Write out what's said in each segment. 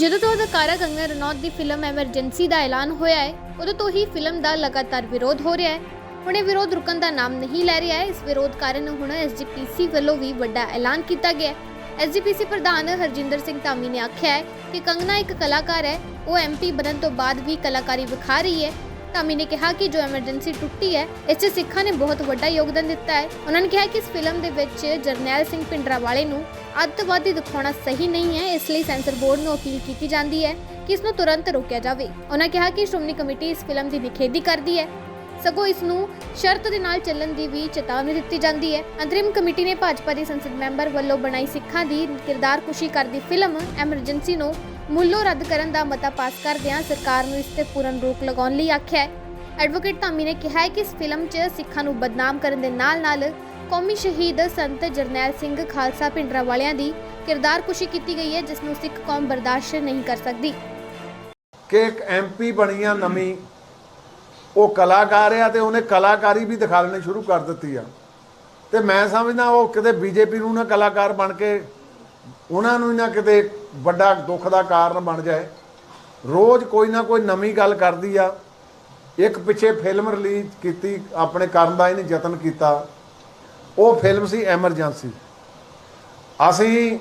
ਜਦੋਂ ਤੋਂ ਅਦਾਕਾਰਾ ਕੰਗਨਾ ਰਣੌਤ ਦੀ ਫਿਲਮ ਐਮਰਜੈਂਸੀ ਦਾ ਐਲਾਨ ਹੋਇਆ ਹੈ, ਉਦੋਂ ਤੋਂ ਹੀ ਫਿਲਮ ਦਾ ਲਗਾਤਾਰ ਵਿਰੋਧ ਹੋ ਰਿਹਾ ਹੈ। ਹੁਣ ਇਹ ਵਿਰੋਧ ਰੁਕਣ ਦਾ ਨਾਮ ਨਹੀਂ ਲੈ ਰਿਹਾ ਹੈ। ਇਸ ਵਿਰੋਧ ਕਾਰਨ ਹੁਣ ਐਸਜੀਪੀਸੀ ਵੱਲੋਂ ਵੀ ਵੱਡਾ ਐਲਾਨ ਕੀਤਾ ਗਿਆ ਹੈ। ਐਸਜੀਪੀਸੀ ਪ੍ਰਧਾਨ ਹਰਜਿੰਦਰ ਸਿੰਘ ਧਾਮੀ ਨੇ ਆਖਿਆ ਹੈ ਕਿ ਕੰਗਨਾ ਇੱਕ ਕਲਾਕਾਰ ਹੈ। ਉਹ ਐਮਪੀ ਬਣਨ ਤੋਂ ਬਾਅਦ ਵੀ ਕਲਾਕਾਰੀ ਵਿਖਾ ਰਹੀ ਹੈ। ਧਾਮੀ ਨੇ ਕਿਹਾ ਕਿ ਜੋ ਐਮਰਜੈਂਸੀ ਟੁੱਟੀ ਹੈ, ਇਸ 'ਚ ਸਿੱਖਾਂ ਨੇ ਬਹੁਤ ਵੱਡਾ ਯੋਗਦਾਨ ਦਿੱਤਾ ਹੈ। ਉਹਨਾਂ ਨੇ ਕਿਹਾ ਕਿ ਇਸ ਫਿਲਮ ਦੇ ਵਿੱਚ ਜਰਨੈਲ ਸਿੰਘ ਭਿੰਡਰਾਵਾਲੇ ਨੂੰ ਅੱਤਵਾਦੀ ਦਿਖਾਉਣਾ ਸਹੀ ਨਹੀਂ ਹੈ, ਇਸ ਲਈ ਸੈਂਸਰ ਬੋਰਡ ਨੂੰ ਅਪੀਲ ਕੀਤੀ ਜਾਂਦੀ ਹੈ ਕਿ ਇਸ ਨੂੰ ਤੁਰੰਤ ਰੋਕਿਆ ਜਾਵੇ। ਉਹਨਾਂ ਕਿਹਾ ਕਿ ਸ਼੍ਰੋਮਣੀ ਕਮੇਟੀ ਇਸ ਫਿਲਮ ਦੀ ਨਿਖੇਧੀ ਕਰਦੀ ਹੈ। ਸਗੋਂ ਇਸ ਨੂੰ ਸ਼ਰਤ ਦੇ ਨਾਲ ਚੱਲਣ ਦੀ ਵੀ ਚੇਤਾਵਨੀ ਦਿੱਤੀ ਜਾਂਦੀ ਹੈ। ਅੰਤਰਿਮ ਕਮੇਟੀ ਨੇ ਭਾਜਪਾ ਦੀ ਸੰਸਦ ਮੈਂਬਰ ਵੱਲੋਂ ਬਣਾਈ ਸਿੱਖਾਂ ਦੀ ਕਿਰਦਾਰਕੁਸ਼ੀ ਕਰਦੀ ਫਿਲਮ ਐਮਰਜੈਂਸੀ ਨੂੰ ਮੁੱਲੋਂ ਰੱਦ ਕਰਨ ਦਾ ਮਤਾ ਪਾਸ ਕਰਦਿਆਂ ਸਰਕਾਰ ਨੂੰ ਇਸ ਤੇ ਪੂਰਨ ਰੋਕ ਲਗਾਉਣ ਲਈ ਆਖਿਆ ਹੈ। ਐਡਵੋਕੇਟ ਧਾਮੀ ਨੇ ਕਿਹਾ ਹੈ ਕਿ ਇਸ ਫਿਲਮ 'ਚ ਸਿੱਖਾਂ ਨੂੰ ਬਦਨਾਮ ਕਰਨ ਦੇ ਨਾਲ-ਨਾਲ ਕੌਮੀ ਸ਼ਹੀਦ ਸੰਤ ਜਰਨੈਲ ਸਿੰਘ ਖਾਲਸਾ ਭਿੰਡਰਾਂ ਵਾਲਿਆਂ ਦੀ ਕਿਰਦਾਰ ਕਿਰਦਾਰਕੁਸ਼ੀ ਕੀਤੀ ਗਈ ਹੈ, ਜਿਸ ਨੂੰ ਸਿੱਖ ਕੌਮ ਬਰਦਾਸ਼ਤ ਨਹੀਂ ਕਰ ਸਕਦੀ। ਕਿ ਇੱਕ ਐਮਪੀ ਬਣੀ ਆ ਨਵੀਂ, ਉਹ ਕਲਾਕਾਰ ਆ ਤੇ ਉਹਨੇ ਕਲਾਕਾਰੀ ਵੀ ਦਿਖਾ ਸ਼ੁਰੂ ਕਰ ਦਿੱਤੀ ਆ। ਤੇ ਮੈਂ ਸਮਝਦਾ ਉਹ ਕਿਤੇ ਬੀਜੇਪੀ ਨੂੰ ਨਾ ਕਲਾਕਾਰ ਬਣ ਕੇ, ਉਹਨਾਂ ਨੂੰ ਨਾ ਕਿਤੇ ਵੱਡਾ ਦੁੱਖ ਦਾ ਕਾਰਨ ਬਣ ਜਾਏ। ਰੋਜ਼ ਕੋਈ ਨਾ ਕੋਈ ਨਵੀਂ ਗੱਲ ਕਰਦੀ ਆ। ਇੱਕ ਪਿੱਛੇ ਫਿਲਮ ਰਿਲੀਜ਼ ਕੀਤੀ, ਆਪਣੇ ਕਰਨ ਦਾ ਇਹਨੇ ਯਤਨ ਕੀਤਾ। ਉਹ ਫਿਲਮ ਸੀ ਐਮਰਜੈਂਸੀ। ਅਸੀਂ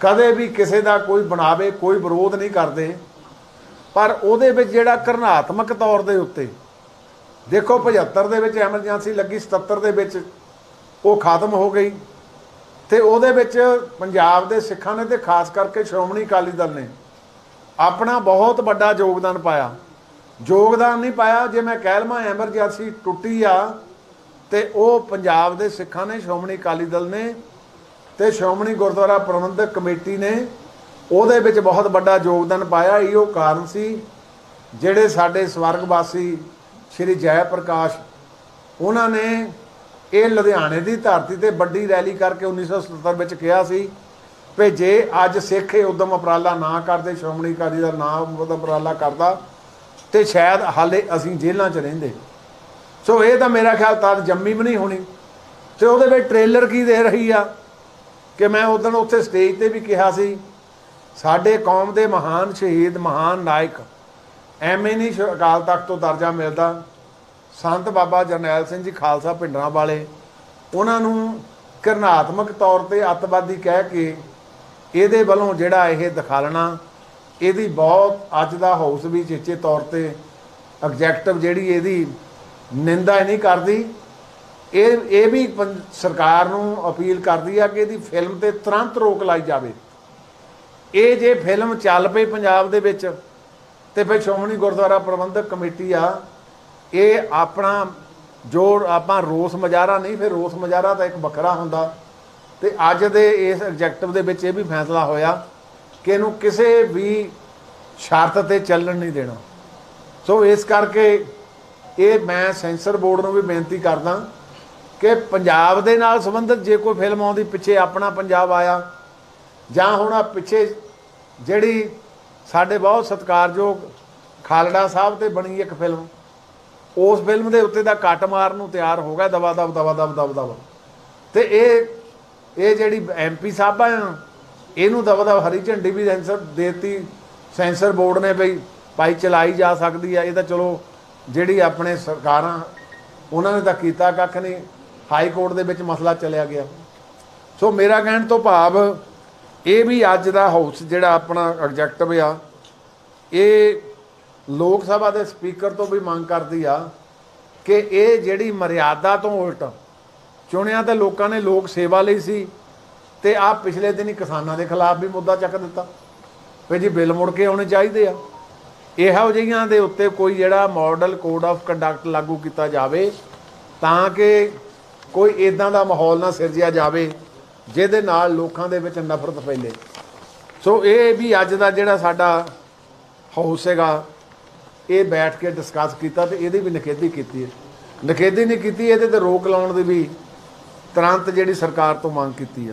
ਕਦੇ ਵੀ ਕਿਸੇ ਦਾ ਕੋਈ ਬਣਾਵੇ, ਕੋਈ ਵਿਰੋਧ ਨਹੀਂ ਕਰਦੇ। ਪਰ ਉਹਦੇ ਵਿੱਚ ਜਿਹੜਾ ਕਰਨਾਤਮਕ ਤੌਰ ਦੇ ਉੱਤੇ, ਦੇਖੋ 75 ਦੇ ਵਿੱਚ ਐਮਰਜੈਂਸੀ ਲੱਗੀ 77 ਦੇ ਵਿੱਚ ਉਹ ਖਤਮ ਹੋ ਗਈ। ਤੇ ਉਹਦੇ ਵਿੱਚ ਪੰਜਾਬ ਦੇ ਸਿੱਖਾਂ ਨੇ ਤੇ ਖਾਸ ਕਰਕੇ ਸ਼੍ਰੋਮਣੀ ਅਕਾਲੀ ਦਲ ਨੇ ਆਪਣਾ ਬਹੁਤ ਵੱਡਾ ਯੋਗਦਾਨ ਪਾਇਆ। ਯੋਗਦਾਨ ਨਹੀਂ ਪਾਇਆ, ਜੇ ਮੈਂ ਕਹਿ ਲਵਾਂ ਐਮਰਜੈਂਸੀ ਟੁੱਟੀ ਆ ਤੇ ਉਹ ਪੰਜਾਬ ਦੇ ਸਿੱਖਾਂ ਨੇ, ਸ਼੍ਰੋਮਣੀ ਅਕਾਲੀ ਦਲ ਨੇ ਤੇ ਸ਼੍ਰੋਮਣੀ ਗੁਰਦੁਆਰਾ ਪ੍ਰਬੰਧਕ ਕਮੇਟੀ ਨੇ, ਉਹਦੇ ਵਿੱਚ ਬਹੁਤ ਵੱਡਾ ਯੋਗਦਾਨ ਪਾਇਆ। ਇਹੋ ਕਾਰਨ ਸੀ ਜਿਹੜੇ ਸਾਡੇ ਸਵਰਗਵਾਸੀ ਸ਼੍ਰੀ ਜੈ ਪ੍ਰਕਾਸ਼, ਉਹਨਾਂ ਨੇ ਇਹ ਲੁਧਿਆਣੇ ਦੀ ਧਰਤੀ ਤੇ ਵੱਡੀ ਰੈਲੀ ਕਰਕੇ 1977 ਵਿੱਚ ਕਿਹਾ ਸੀ ਵੀ ਜੇ ਅੱਜ ਸਿੱਖ ਇਹ ਉਦਮ ਉਪਰਾਲਾ ਨਾ ਕਰਦੇ, ਸ਼੍ਰੋਮਣੀ ਅਕਾਲੀ ਦਾ ਨਾਮ ਉਦਮ ਉਪਰਾਲਾ ਕਰਦਾ, ਤੇ ਸ਼ਾਇਦ ਹਾਲੇ ਅਸੀਂ ਜੇਲ੍ਹਾਂ 'ਚ ਰਹਿੰਦੇ। ਸੋ ਇਹ ਤਾਂ ਮੇਰਾ ਖਿਆਲ ਤਾਂ ਜੰਮੀ ਵੀ ਨਹੀਂ ਹੋਣੀ। ਤੇ ਉਹਦੇ ਵਿੱਚ ਟ੍ਰੇਲਰ ਕੀ ਦੇ ਰਹੀ ਆ? ਕਿ ਮੈਂ ਉਦੋਂ ਉੱਥੇ ਸਟੇਜ ਤੇ ਵੀ ਕਿਹਾ ਸੀ, ਸਾਡੇ ਕੌਮ ਦੇ ਮਹਾਨ ਸ਼ਹੀਦ, ਮਹਾਨ ਨਾਇਕ, ਐਵੇਂ ਨਹੀਂ ਅਕਾਲ ਤਖਤ ਤੋਂ ਦਰਜਾ ਮਿਲਦਾ। ਸੰਤ ਬਾਬਾ ਜਰਨੈਲ ਸਿੰਘ ਜੀ ਖਾਲਸਾ ਪਿੰਡਰਾਂ ਵਾਲੇ, ਉਹਨਾਂ ਨੂੰ ਕਰਨਾਤਮਕ ਤੌਰ ਤੇ ਅੱਤਵਾਦੀ ਕਹਿ ਕੇ ਇਹਦੇ ਵੱਲੋਂ ਜਿਹੜਾ ਇਹ ਦਿਖਾਲਣਾ, ਇਹਦੀ ਬਹੁਤ ਅੱਜ ਦਾ ਹਾਊਸ ਵੀ ਚੇਚੇ ਤੌਰ ਤੇ ਐਗਜ਼ੈਕਟਿਵ ਜਿਹੜੀ ਇਹਦੀ ਨਿੰਦਾ ਨਹੀਂ ਕਰਦੀ। ਇਹ ਇਹ ਵੀ ਪੰ- ਸਰਕਾਰ ਨੂੰ ਅਪੀਲ ਕਰਦੀ ਆ ਕਿ ਇਹਦੀ ਫਿਲਮ ਤੇ ਤੁਰੰਤ ਰੋਕ ਲਾਈ ਜਾਵੇ। ਇਹ ਜੇ ਫਿਲਮ ਚੱਲ ਪਈ ਪੰਜਾਬ ਦੇ ਵਿੱਚ, ਤੇ ਫਿਰ ਸ਼੍ਰੋਮਣੀ ਗੁਰਦੁਆਰਾ ਪ੍ਰਬੰਧਕ ਕਮੇਟੀ ਆ, ਇਹ ਆਪਣਾ ਜੋ ਆਪਾਂ ਰੋਸ ਮਜਾਰਾ ਨਹੀਂ, ਫਿਰ ਰੋਸ ਮਜਾਰਾ ਤਾਂ ਇੱਕ ਵੱਖਰਾ ਹੁੰਦਾ। ਤੇ ਅੱਜ ਦੇ ਇਸ ਐਗਜੈਕਟਿਵ ਦੇ ਵਿੱਚ ਇਹ ਵੀ ਫੈਸਲਾ ਹੋਇਆ ਕਿ ਇਹਨੂੰ ਕਿਸੇ ਵੀ ਸ਼ਰਤ ਤੇ ਚੱਲਣ ਨਹੀਂ ਦੇਣਾ। ਸੋ ਇਸ ਕਰਕੇ ਇਹ ਮੈਂ ਸੈਂਸਰ ਬੋਰਡ ਨੂੰ ਵੀ ਬੇਨਤੀ ਕਰਦਾ ਕਿ ਪੰਜਾਬ ਦੇ ਨਾਲ ਸੰਬੰਧਿਤ ਜੇ ਕੋਈ ਫਿਲਮ ਆਉਂਦੀ, ਪਿੱਛੇ ਆਪਣਾ ਪੰਜਾਬ ਆਇਆ, ਜਾਂ ਹੁਣ ਆ ਪਿੱਛੇ ਜਿਹੜੀ ਸਾਡੇ ਬਹੁਤ ਸਤਿਕਾਰਯੋਗ ਖਾਲੜਾ ਸਾਹਿਬ ਤੇ ਬਣੀ ਇੱਕ ਫਿਲਮ, ਉਸ ਫਿਲਮ ਦੇ ਉੱਤੇ ਦਾ ਕੱਟ ਮਾਰਨ ਨੂੰ ਤਿਆਰ ਹੋ ਗਿਆ, ਦਵਾ ਦਬ ਦਵਾ ਦਬ ਦਬ ਦਬ ਤੇ ਇਹ ਇਹ ਜਿਹੜੀ ਐਮਪੀ ਸਾਹਿਬ ਆ, ਇਹਨੂੰ ਦਵਾ ਦਬ ਹਰੀ ਝੰਡੀ ਵੀ ਸੈਂਸਰ ਦੇਤੀ, ਸੈਂਸਰ ਬੋਰਡ ਨੇ ਬਈ ਭਾਈ ਚਲਾਈ ਜਾ ਸਕਦੀ ਆ, ਇਹ ਤਾਂ ਚਲੋ ਜਿਹੜੀ ਆਪਣੇ ਸਰਕਾਰਾਂ, ਉਹਨਾਂ ਨੇ ਤਾਂ ਕੀਤਾ ਕੱਖ ਨਹੀਂ, ਹਾਈ ਕੋਰਟ ਦੇ ਵਿੱਚ ਮਸਲਾ ਚੱਲਿਆ ਗਿਆ। ਸੋ ਮੇਰਾ ਕਹਿਣ ਤੋਂ ਭਾਵ, ਇਹ ਵੀ ਅੱਜ ਦਾ ਹਾਊਸ ਜਿਹੜਾ ਆਪਣਾ ਐਗਜੈਕਟਿਵ ਆ, ਇਹ ਲੋਕ ਸਭਾ ਦੇ ਸਪੀਕਰ ਤੋਂ ਵੀ ਮੰਗ ਕਰਦੀ ਆ ਕਿ ਇਹ ਜਿਹੜੀ ਮਰਿਆਦਾ ਤੋਂ ਉਲਟ ਚੁਣਿਆ ਤਾਂ ਲੋਕਾਂ ਨੇ ਲੋਕ ਸੇਵਾ ਲਈ ਸੀ ਤੇ ਆ ਪਿਛਲੇ ਦਿਨ ਹੀ ਕਿਸਾਨਾਂ ਦੇ ਖਿਲਾਫ ਵੀ ਮੁੱਦਾ ਚੱਕ ਦਿੱਤਾ। ਵੀ ਜੀ ਬਿੱਲ ਮੁੜ ਕੇ ਆਉਣੇ ਚਾਹੀਦੇ ਆ। ਇਹੋ ਜਿਹੀਆਂ ਦੇ ਉੱਤੇ ਕੋਈ ਜਿਹੜਾ ਮਾਡਲ ਕੋਡ ਆਫ ਕੰਡਕਟ ਲਾਗੂ ਕੀਤਾ ਜਾਵੇ, ਤਾਂ ਕਿ ਕੋਈ ਇਦਾਂ ਦਾ ਮਾਹੌਲ ਨਾ ਸਿਰਜਿਆ ਜਾਵੇ, ਜਿਹਦੇ ਨਾਲ ਲੋਕਾਂ ਦੇ ਵਿੱਚ ਨਫ਼ਰਤ ਫੈਲੇ। ਸੋ ਇਹ ਵੀ ਅੱਜ ਦਾ ਜਿਹੜਾ ਸਾਡਾ ਹਾਊਸ ਹੈਗਾ, ਇਹ ਬੈਠ ਕੇ ਡਿਸਕਸ ਕੀਤਾ ਤੇ ਇਹਦੀ ਵੀ ਨਿਖੇਧੀ ਕੀਤੀ ਹੈ। ਨਿਖੇਧੀ ਨਹੀਂ ਕੀਤੀ, ਇਹਦੇ ਤੇ ਰੋਕ ਲਾਉਣ ਦੀ ਵੀ ਤੁਰੰਤ ਜਿਹੜੀ ਸਰਕਾਰ ਤੋਂ ਮੰਗ ਕੀਤੀ ਆ।